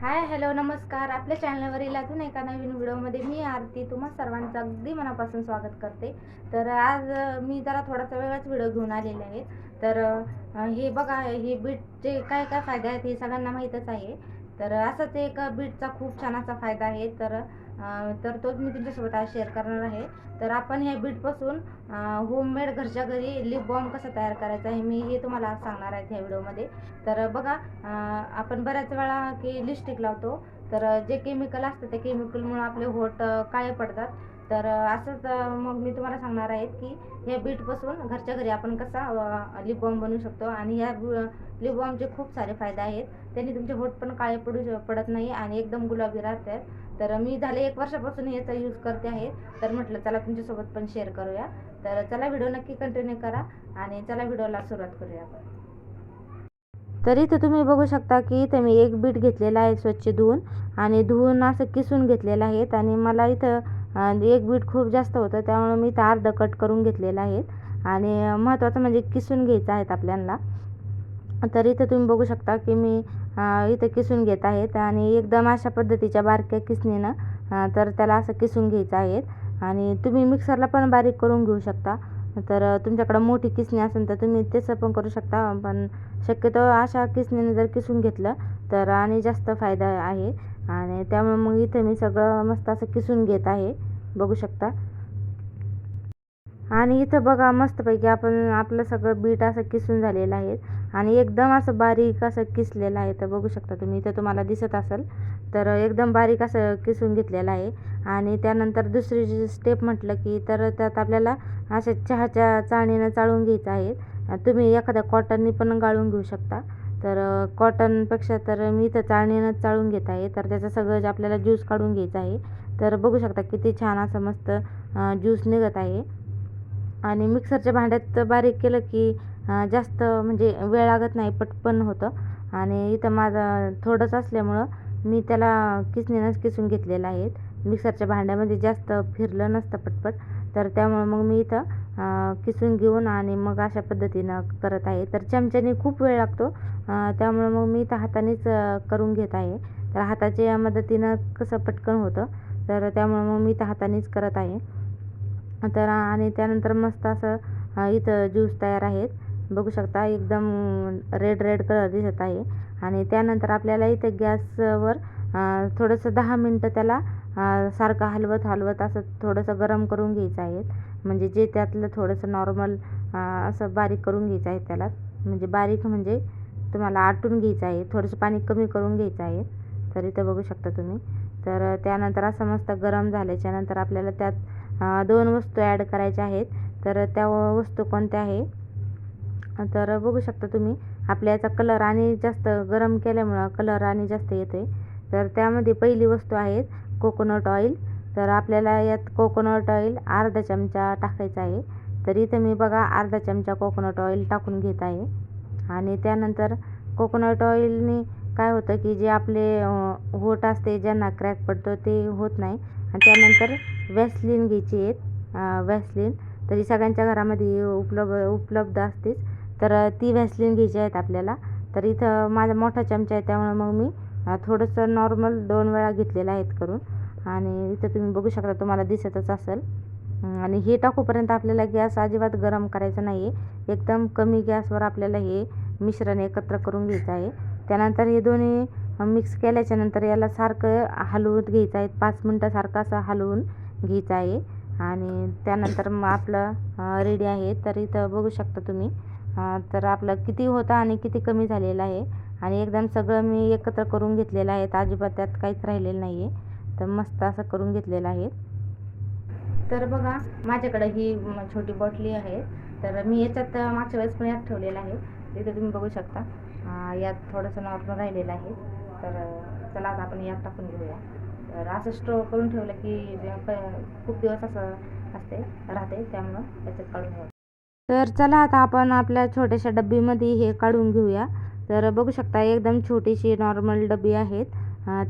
Hi hello नमस्कार. आपल्या चॅनलवरील अजून एका नवीन व्हिडिओमध्ये मी आरती. तुम्हा सर्वांचं अगदी मनापासून स्वागत करते. तर आज मी जरा थोडासा वेगळाच व्हिडिओ घेऊन आलेले आहे तर हे बघा हे बीटचे काय काय फायदे आहेत हे सगळ्यांना माहीतच आहे. तर असाच एक बीटचा खूप छान असा फायदा आहे. तर तर तोच मी तुमच्यासोबत आज शेअर करणार आहे. तर आपण ह्या बीटपासून होममेड घरच्या घरी लिप बॉम्ब कसा तयार करायचा आहे मी हे तुम्हाला सांगणार आहे ह्या व्हिडिओमध्ये. तर बघा आपण बऱ्याच वेळा की लिपस्टिक लावतो. तर जे केमिकल असतं त्या केमिकलमुळे आपले होट काळे पडतात. तर असंच मग मी तुम्हाला सांगणार आहे की ह्या बीटपासून घरच्या घरी आपण कसा लिप बनवू शकतो आणि ह्या लिप बॉम्बचे खूप सारे फायदे आहेत. त्यांनी तुमचे होट पण काळे पडू श- पडत नाही आणि एकदम गुलाबी राहतात. तर मी झाले एक वर्षापासून याचा यूज करते आहे. तर म्हटलं चला तुमच्यासोबत पण शेअर करूया. तर चला व्हिडिओ नक्की कंटिन्यू करा आणि चला व्हिडिओला सुरुवात करूया आपण. तर इथं तुम्ही बघू शकता की इथं मी एक बीट घेतलेला आहे स्वच्छ धुवून आणि धुवून असं किसून घेतलेलं आहे. आणि मला इथं एक बीट खूप जास्त होतं त्यामुळे मी इथं अर्ध कट करून घेतलेलं आहे. आणि महत्त्वाचं म्हणजे किसून घ्यायचं आहेत आपल्याला तर इथं तुम्ही बघू शकता की मी इथं किसून घेत आहेत. आणि एकदम अशा पद्धतीच्या बारक्या किसणीनं तर त्याला असं किसून घ्यायचं आहे आणि तुम्ही मिक्सरला पण बारीक करून घेऊ शकता. तर तुमच्याकडं मोठी किसणी असेल तर तुम्ही तसं पण करू शकता. पण शक्यतो अशा किसणीने जर किसून घेतलं तर आणि जास्त फायदा आहे. आणि त्यामुळे मग इथं मी सगळं मस्त असं किसून घेत आहे. बघू शकता. आणि इथं बघा मस्तपैकी आपण आपलं सगळं बीट असं किसून झालेलं आहे. आणि एकदम असं बारीक असं किसलेलं आहे. तर बघू शकता तुम्ही इथं तुम्हाला दिसत असेल. तर एकदम बारीक असं किसून घेतलेलं आहे. आणि त्यानंतर दुसरी जी स्टेप म्हटलं की तर त्यात आपल्याला अशा चहाच्या चाळणीनं चाळून घ्यायचं आहे. तुम्ही एखाद्या कॉटननी पण गाळून घेऊ शकता. तर कॉटनपेक्षा तर मी इथं चाळणीनंच चाळून घेत आहे. तर त्याचं सगळं जे आपल्याला ज्यूस काढून घ्यायचं आहे तर बघू शकता किती छान असं मस्त ज्यूस निघत आहे. आणि मिक्सरच्या भांड्यात बारीक केलं की जास्त म्हणजे वेळ लागत नाही पटपण होतं. आणि इथं माझं थोडंच असल्यामुळं मी त्याला किसणीनंच किसून घेतलेलं आहे. मिक्सरच्या भांड्यामध्ये जास्त फिरलं नसतं पटपट. तर त्यामुळं मग मी इथं किसून घेऊन आणि मग अशा पद्धतीनं करत आहे. तर चमच्याने खूप वेळ लागतो. त्यामुळं मग मी तर हातानेच करून घेत आहे. तर हाताच्या मदतीनं कसं पटकन होतं तर त्यामुळं मग मी तर हातानेच करत आहे. तर आणि त्यानंतर मस्त असं इथं ज्यूस तयार आहेत. बघू शकता एकदम रेड रेड कलर दिसत आहे. आणि त्यानंतर आपल्याला इथं गॅसवर थोडंसं दहा मिनटं त्याला सारखं हलवत हलवत असं थोडंसं गरम करून घ्यायचं आहे. म्हणजे जे त्यातलं थोडंसं नॉर्मल असं बारीक करून घ्यायचं आहे त्याला. म्हणजे बारीक म्हणजे तुम्हाला आटून घ्यायचं आहे. थोडंसं पाणी कमी करून घ्यायचं आहे. तर इथं बघू शकता तुम्ही. तर त्यानंतर असं मस्त गरम झाल्याच्यानंतर आपल्याला त्यात दोन वस्तू ॲड करायच्या आहेत. तर त्या वस्तू कोणत्या आहे? तर बघू शकता तुम्ही. आपल्या याचा कलर आणि जास्त गरम केल्यामुळं कलर आणि जास्त येते तर त्यामध्ये पहिली वस्तू आहेत. कोकोनट ऑइल तर आपल्याला यात कोकोनट ऑइल अर्धा चमचा टाकायचा आहे. तर इथं मी बघा अर्धा चमचा कोकोनट ऑइल टाकून घेत आहे. आणि त्यानंतर कोकोनट ऑइलने काय होतं की जे आपले होट असते ज्यांना क्रॅक पडतो ते होत नाही. आणि त्यानंतर वॅसलिन घ्यायची आहेत वॅसलिन तरी सगळ्यांच्या घरामध्ये उपलब्ध उपलब्ध असतेच. तर ती वॅसलिन घ्यायची आहेत आपल्याला. तर इथं माझा मोठा चमचा आहे त्यामुळे मग मी थोडंसं नॉर्मल दोन वेळा घेतलेलं आहेत करून. आणि इथं तुम्ही बघू शकता तुम्हाला दिसतच असेल. आणि हे टाकूपर्यंत आपल्याला गॅस अजिबात गरम करायचा नाही आहे एकदम कमी गॅसवर आपल्याला हे मिश्रण एकत्र करून घ्यायचं आहे. त्यानंतर हे दोन्ही मिक्स केल्याच्यानंतर याला सारखं हलवून घ्यायचं आहे. पाच मिनटं सारखं असं हलवून घ्यायचं आहे. आणि त्यानंतर मग आपलं रेडी आहे. तर इथं बघू शकता तुम्ही. तर आपलं किती होतं आणि किती कमी झालेलं आहे. आणि एकदम सगळं मी एकत्र करून घेतलेलं आहे. अजिबात त्यात काहीच राहिलेलं नाही आहे तर मस्त असं करून घेतलेलं आहे. तर बघा माझ्याकडे ही छोटी बॉटली आहे. तर मी याच्यात मागच्या वेळेस पण यात ठेवलेलं आहे. तिथे तुम्ही बघू शकता. यात थोडंसं नॉर्मल राहिलेलं आहे. तर चला आता आपण यात टाकून घेऊया. तर असं स्टोअर करून ठेवलं की जे प- खूप दिवस असं असते राहते त्यामुळं याच्यात काढून घ्यावं. तर चला आता आपण आपल्या छोट्याशा डब्बीमध्ये हे काढून घेऊया. तर बघू शकता एकदम छोटीशी नॉर्मल डबी आहेत.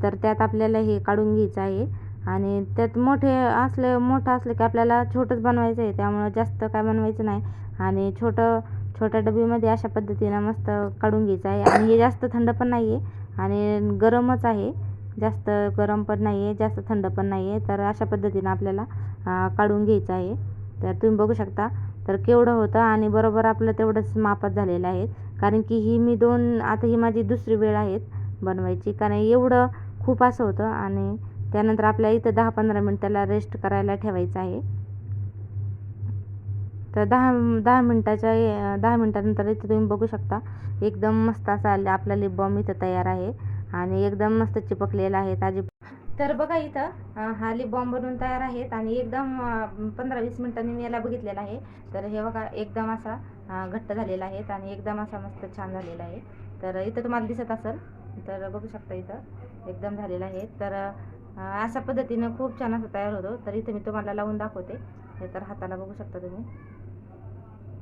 तर त्यात आपल्याला हे काढून घ्यायचं आहे. आणि त्यात मोठे असले मोठं असलं की आपल्याला छोटंच बनवायचं आहे त्यामुळं जास्त काय बनवायचं नाही. आणि छोटं छोट्या डबीमध्ये अशा पद्धतीनं मस्त काढून घ्यायचं आहे. आणि हे जास्त थंड पण नाही आहे. आणि गरमच आहे. जास्त गरम पण नाही आहे जास्त थंड पण नाही आहे. तर अशा पद्धतीनं आपल्याला काढून घ्यायचं आहे. तर तुम्ही बघू शकता. तर केवढं होतं आणि बरोबर आपलं तेवढंच मापात झालेलं आहे. कारण की ही मी दोन आता ही माझी दुसरी वेळ आहेत बनवायची. कारण एवढं खूप असं होतं आणि त्यानंतर आपल्या इथं दहा पंधरा मिनिट त्याला रेस्ट करायला ठेवायचं आहे. तर दहा दहा मिनटाच्या दहा मिनटानंतर इथं तुम्ही बघू शकता एकदम मस्त असा आले- आपला लिप बॉम इथं तयार आहे आणि एकदम मस्त चिपकलेला आहे ताजी तर बघा इथं हा लिप बॉम्ब बनवून तयार आहेत आणि एकदम पंधरा वीस मिनिटांनी मी याला बघितलेला आहे. तर हे बघा एकदम असा घट्ट झालेला आहे आणि एकदम असा मस्त छान झालेला आहे. तर इथं तुम्हाला दिसत असेल तर बघू शकता इथं एकदम झालेला आहे. तर अशा पद्धतीनं खूप छान असं तयार होतो. तर इथं मी तुम्हाला लावून दाखवते. हे तर हाताला बघू शकता तुम्ही.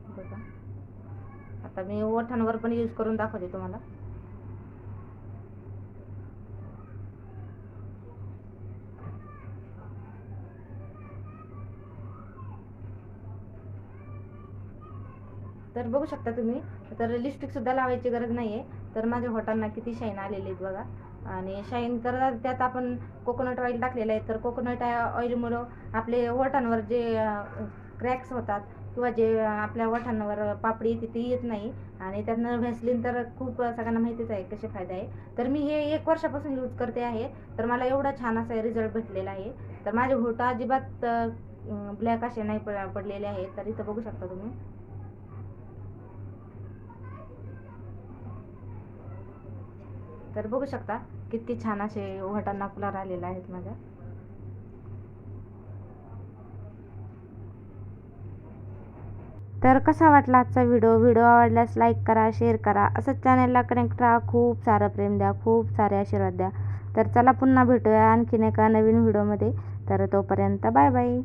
बघा. आता मी ओठांवर पण यूज करून दाखवते तुम्हाला. तर बघू शकता तुम्ही. तर लिपस्टिक सुद्धा लावायची गरज नाही आहे तर माझ्या होटांना किती शाईन आलेली आहेत बघा. आणि शाईन तर त्यात आपण कोकोनट ऑइल टाकलेलं आहे. तर कोकोनट ऑइलमुळं आपले ओठांवर जे क्रॅक्स होतात किंवा जे आपल्या ओठांवर पापडी येते ती येत नाही. आणि त्यातनं व्हॅसलिन तर खूप सगळ्यांना माहितीच आहे कसे फायदा आहे. तर मी हे एक वर्षापासून यूज करते आहे. तर मला एवढा छान असा रिझल्ट भेटलेला आहे. तर माझे होट अजिबात ब्लॅक असे नाही प- पडलेले आहेत तर इथं बघू शकता तुम्ही. तर बघू शकता किती छान असे वटांना फुलार आलेले आहेत माझ्या तर कसा वाटला आजचा व्हिडिओ? व्हिडिओ आवडल्यास लाईक करा शेअर करा. असंच चॅनलला कनेक्ट राहा. खूप सारं प्रेम द्या. खूप सारे आशीर्वाद द्या. तर चला पुन्हा भेटूया आणखीन एका नवीन व्हिडिओमध्ये. तर तोपर्यंत बाय बाय